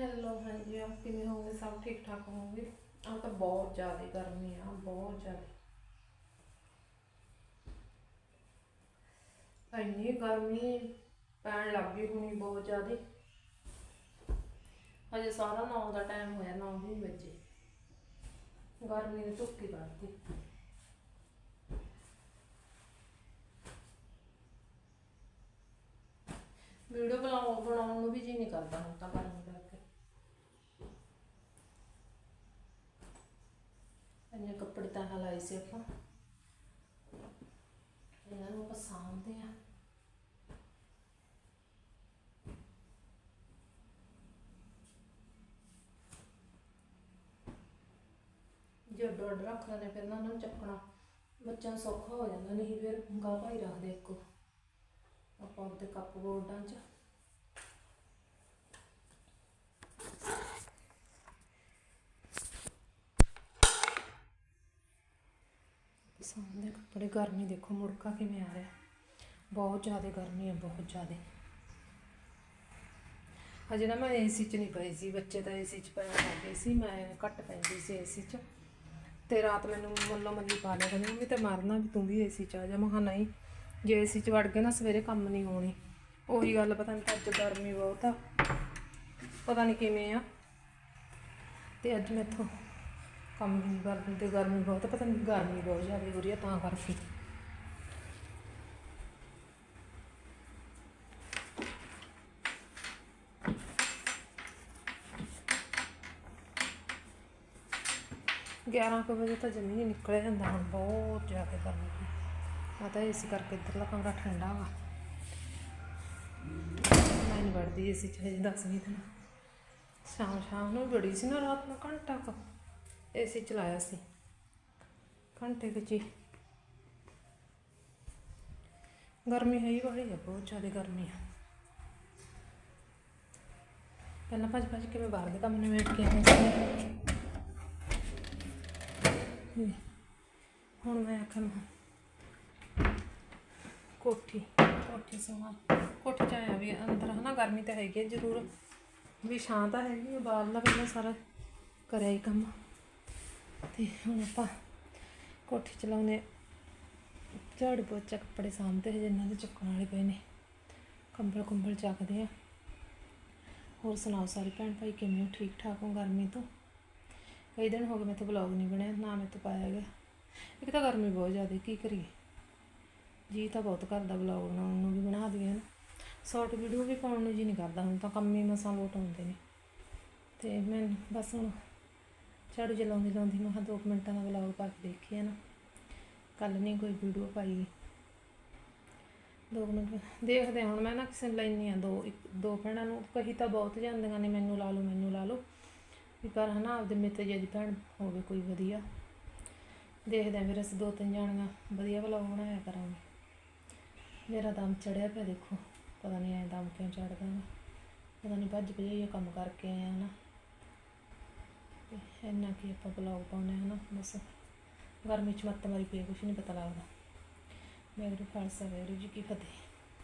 Hello ਹਾਂਜੀ ਆਪ ਕਿਵੇਂ ਹੋਗੇ ਸਭ ਠੀਕ ਠਾਕ ਹੋਗੇ ਆ ਤਾਂ ਬਹੁਤ ਜ਼ਿਆਦਾ ਗਰਮੀ ਆ, ਬਹੁਤ ਜ਼ਿਆਦਾ। ਇੰਨੀ ਗਰਮੀ ਪੈਣ ਲੱਗ ਗਈ ਹੁਣੀ ਬਹੁਤ ਜ਼ਿਆਦਾ। ਹਜੇ ਸਾਰਾ 9 ਦਾ ਟਾਈਮ ਹੋਇਆ 9 ਵੀ ਨੀ ਵਜੇ। ਗਰਮੀ ਨੇ ਧੁੱਕੀ ਕਰਤੀ ਵੀਡੀਓ ਬਣਾਉਣ ਨੂੰ ਵੀ ਜੀ ਨਹੀਂ ਕਰਦਾ ਹੁਣ ਤਾਂ ਗਰਮੀ ਕਰਕੇ ਇੰਨੇ ਕੱਪੜੇ ਤਾਂ ਹਲਾਈ ਸੀ ਆਪਾਂ। ਇਹਨਾਂ ਨੂੰ ਆਪਾਂ ਸਾਂਭਦੇ ਆ ਜੇ ਅੱਡੋ ਅੱਡ ਰੱਖ ਲੈਣੇ ਫਿਰ ਨਾ ਉਹਨਾਂ ਨੂੰ ਚੱਕਣਾ। ਬੱਚਿਆਂ ਨੂੰ ਸੌਖਾ ਹੋ ਜਾਂਦਾ, ਨਹੀਂ ਫਿਰ ਗਾ ਭਾਈ ਰੱਖਦੇ ਇੱਕੋ। ਆਪਾਂ ਉਹਦੇ ਕੱਪ ਬੋਰਡਾਂ 'ਚ। ਸਾਹਮਣੇ ਕੱਪੜੇ, ਗਰਮੀ ਦੇਖੋ, ਮੁੜਕਾ ਕਿਵੇਂ ਆ ਰਿਹਾ? ਬਹੁਤ ਜ਼ਿਆਦਾ ਗਰਮੀ ਹੈ, ਬਹੁਤ ਜ਼ਿਆਦਾ। ਅਜੇ ਨਾ ਮੈਂ ਏਸੀ 'ਚ ਨਹੀਂ ਪਈ ਸੀ, ਬੱਚੇ ਤਾਂ ਏਸੀ 'ਚ ਪੈਣ ਲੱਗ ਗਏ ਸੀ, ਮੈਂ ਘੱਟ ਪੈਂਦੀ ਸੀ ਏਸੀ 'ਚ। ਤੇ ਰਾਤ ਮੈਨੂੰ ਮੱਲੋ ਮੱਲੀ ਪਾ ਲਿਆ, ਕਹਿੰਦੀ ਵੀ ਤੇ ਮਰਨਾ ਵੀ, ਤੂੰ ਵੀ ਏਸੀ 'ਚ ਆ ਜਾ। ਮੈਂ ਕਿਹਾ, ਨਹੀਂ, ਜੇ ਏਸੀ 'ਚ ਵੜ ਗਏ ਨਾ, ਸਵੇਰੇ ਕੰਮ ਨਹੀਂ ਹੋਣੀ। ਉਹੀ ਗੱਲ, ਪਤਾ ਨਹੀਂ ਅੱਜ ਗਰਮੀ ਬਹੁਤ ਆ, ਪਤਾ ਨਹੀਂ ਕਿਵੇਂ ਆ। ਤੇ ਅੱਜ ਮੈਥੋਂ ਕੰਮ ਵੀ ਨਹੀਂ ਤੇ ਗਰਮੀ ਬਹੁਤ ਪਤਾ ਨਹੀਂ ਗਰਮੀ ਬਹੁਤ ਜ਼ਿਆਦਾ ਹੋ ਰਹੀ ਹੈ ਤਾਂ ਕਰਕੇ। ਗਿਆਰਾਂ ਕੁ ਵਜੇ ਤਾਂ ਜਮੀ ਨਹੀਂ ਨਿਕਲਿਆ ਜਾਂਦਾ, ਹੁਣ ਬਹੁਤ ਜ਼ਿਆਦਾ ਗਰਮੀ ਹੈ ਮੈਂ ਤਾਂ ਏਸੀ ਕਰਕੇ ਇੱਧਰਲਾ ਕਮਰਾ ਠੰਡਾ ਵਾ। ਮੈਂ ਨਹੀਂ ਵੜਦੀ ਏਸੀ ਚ ਹਜੇ ਦਸ ਵੀਹ ਦਿਨ। ਸ਼ਾਮ ਸ਼ਾਮ ਨੂੰ ਬੜੀ ਸੀ ਨਾ ਰਾਤ ਨੂੰ, ਘੰਟਾ ਕੁ। ਏਸੀ ਚਲਾਇਆ ਸੀ। ਘੰਟੇ ਕੁ 'ਚ ਹੀ। ਗਰਮੀ ਹੈ ਹੀ ਬੜੀ ਹੈ ਬਹੁਤ ਜ਼ਿਆਦਾ ਗਰਮੀ ਹੈ ਪਹਿਲਾਂ ਭੱਜ ਭੱਜ ਕੇ ਮੈਂ ਬਾਹਰ ਦੇ ਕੰਮ ਨਿਬੇੜ ਕੇ ਆਈ ਸੀ। ਹੁਣ ਮੈਂ ਆਖਾਂ ਕੋਠੀ ਕੋਠੀ ਸੋਣਾ ਕੋਠੀ ਚ ਆਇਆ ਵੀ ਅੰਦਰ ਹਨਾ, ਗਰਮੀ ਤਾਂ ਹੈਗੀ ਹੈ ਜ਼ਰੂਰ। ਵੀ ਛਾਂ ਤਾਂ ਹੈਗੀ ਹੈ ਬਾਹਰਲਾ ਪਹਿਲਾਂ ਸਾਰਾ ਕਰਿਆ ਹੀ ਕੰਮ। ਤੇ ਹੁਣ ਆਪਾਂ ਕੋਠੀ ਚਲਾਉਨੇ ਝਾੜੂ ਪੋਚਾ, ਕੱਪੜੇ ਸਾਂਭਦੇ ਹਜੇ ਇਹਨਾਂ ਦੇ ਚੁੱਕਣ ਵਾਲੇ ਪਏ ਨੇ। ਕੰਬਲ ਕੁੰਬਲ ਚੱਕਦੇ ਆ ਹੋਰ ਸੁਣਾਓ ਸਾਰੇ ਭੈਣ ਭਾਈ, ਕਿਵੇਂ ਹੋ? ਠੀਕ ਠਾਕ ਹੋ ਗਰਮੀ ਤੋਂ? ਕਈ ਦਿਨ ਹੋ ਗਏ ਮੈਂ ਤਾਂ ਵਲੌਗ ਨਹੀਂ ਬਣਿਆ, ਨਾ ਮੈਂ ਤਾਂ ਪਾਇਆ ਗਿਆ। ਇੱਕ ਤਾਂ ਗਰਮੀ ਬਹੁਤ ਜ਼ਿਆਦਾ, ਕੀ ਕਰੀਏ? ਜੀ ਤਾਂ ਬਹੁਤ ਕਰਦਾ ਵਲੌਗ ਬਣਾਉਣ ਨੂੰ ਵੀ, ਬਣਾ ਦਈਏ ਨਾ। ਸ਼ਾਰਟ ਵੀਡੀਓ ਵੀ ਪਾਉਣ ਨੂੰ ਜੀ ਨਹੀਂ ਕਰਦਾ, ਹੁਣ ਤਾਂ ਕੰਮ ਹੀ ਮਸਾਂ ਲੋਟ ਆਉਂਦੇ ਨੇ। ਤੇ ਮੈਂ ਬਸ ਹੁਣ ਝਾੜੂ ਚਲਾਉਂਦੀ ਲਾਉਂਦੀ ਮੈਂ ਕਿਹਾ ਦੋ ਕੁ ਮਿੰਟਾਂ ਦਾ ਵਲੌਗ ਪਾ ਕੇ ਦੇਖਿਆ ਨਾ। ਕੱਲ ਨਹੀਂ ਕੋਈ ਵੀਡੀਓ ਪਾਈ। ਦੋ ਕੁ ਮਿੰਟ ਦੇਖਦੇ ਹੁਣ ਮੈਂ ਨਾ ਕਿਸੇ ਨੂੰ ਲੈਣੀ ਆ ਦੋ, ਇੱਕ, ਦੋ ਭੈਣਾਂ ਨੂੰ ਕਹੀ ਤਾਂ ਬਹੁਤ ਜਾਂਦੀਆਂ ਨੇ, ਮੈਨੂੰ ਲਾ ਲਓ, ਮੈਨੂੰ ਲਾ ਲਓ। ਵੀ ਪਰ ਹਨਾ, ਆਪਦੇ ਮਿੱਤਰ ਜੀ ਦੀ ਭੈਣ ਹੋਵੇ ਕੋਈ ਵਧੀਆ। ਦੇਖਦੇ ਆਂ ਫਿਰ ਅਸੀਂ ਦੋ ਤਿੰਨ ਜਾਣੀਆਂ ਵਧੀਆ ਵਲੌਗ ਬਣਾਇਆ ਕਰਾਂਗੇ। ਮੇਰਾ ਦਮ ਚੜਿਆ ਪਿਆ ਦੇਖੋ। ਪਤਾ ਨਹੀਂ ਐ ਦਮ ਕਿਉਂ ਚੜਦਾ ਵਾ। ਪਤਾ ਨਹੀਂ ਭੱਜ ਭਜਾਈਏ ਕੰਮ ਕਰਕੇ ਆਇਆ ਆ ਨਾ ਤੇ ਇੰਨਾ ਕੀ ਆਪਾਂ ਵਲੌਗ ਹੈ ਨਾ ਬਸ ਗਰਮੀ ਚ ਮੱਤ ਮਾਰੀ ਪਈ ਕੁਛ ਨਹੀਂ ਪਤਾ ਲੱਗਦਾ। ਵਾਹਿਗੁਰੂ ਖਾਲਸਾ ਵਾਹਿਗੁਰੂ ਜੀ ਕੀ ਫਤਿਹ।